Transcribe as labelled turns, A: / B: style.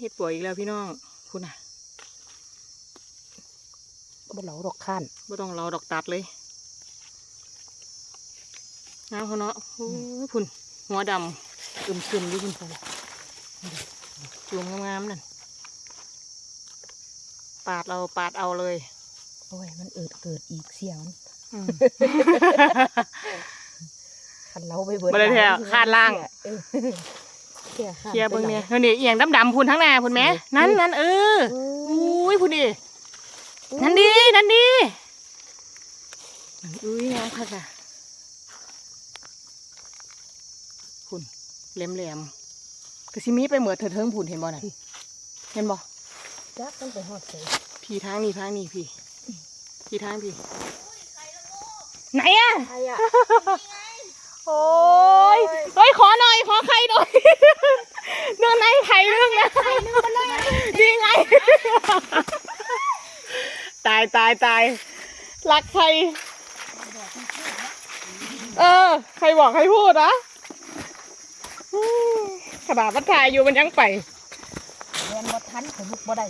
A: เห็ดปวกอีกแล้วพี่น้องคุณน่ะ
B: บ่เหลาดอกข้าน
A: ไม่ต้องรอดอกตัดเลยน้ำเขาเนาะโอ้ยพุ่นหัวด
B: อึมซึมอยู่คุณพ่อำ
A: จูงงามๆนั่นปาดเราปาดเอาเลย
B: โอ้ย มันเอิดเกิดอีกเสียง
A: อืม
B: คันเราไปเบิด
A: บ่ได้แท้คาดล่าง
B: เออเสียข้าน
A: เคลียร์เบิ่ง
B: ไป
A: เนี่ย
B: หลั
A: นั่นนี่เอียงดำๆพุ่นทั้งหน้าพุ่นแหม่
B: เออ
A: นั่นนั่นเออ
B: เออ
A: อุ้ยพุ่นดินั่นดีนั่นดีนั่นอุ้ยงามค่ะค่ะพุ่นแหลมแหลมๆกระซิมีไปเหมือเถิดเทิงพุ่นเห็นบ่น่ะเห็นบ่
B: จักมันไปฮอดใส่
A: พี่ทางนี้ทางนี้พี่พี่ทางพี่ไหนอะ
B: ใครอะ
A: โอ้ยเฮ้ยขอหน่อย ขอไข่หน่อย เนื่องในไข่เรื่องนะดีไง ตายตายตายรักใคร เออ ใครบอกใครพูดนะขนาดมันถ่ายอยู่มันยังไป
B: เรียนบ่ทันขนลุกบ่ได้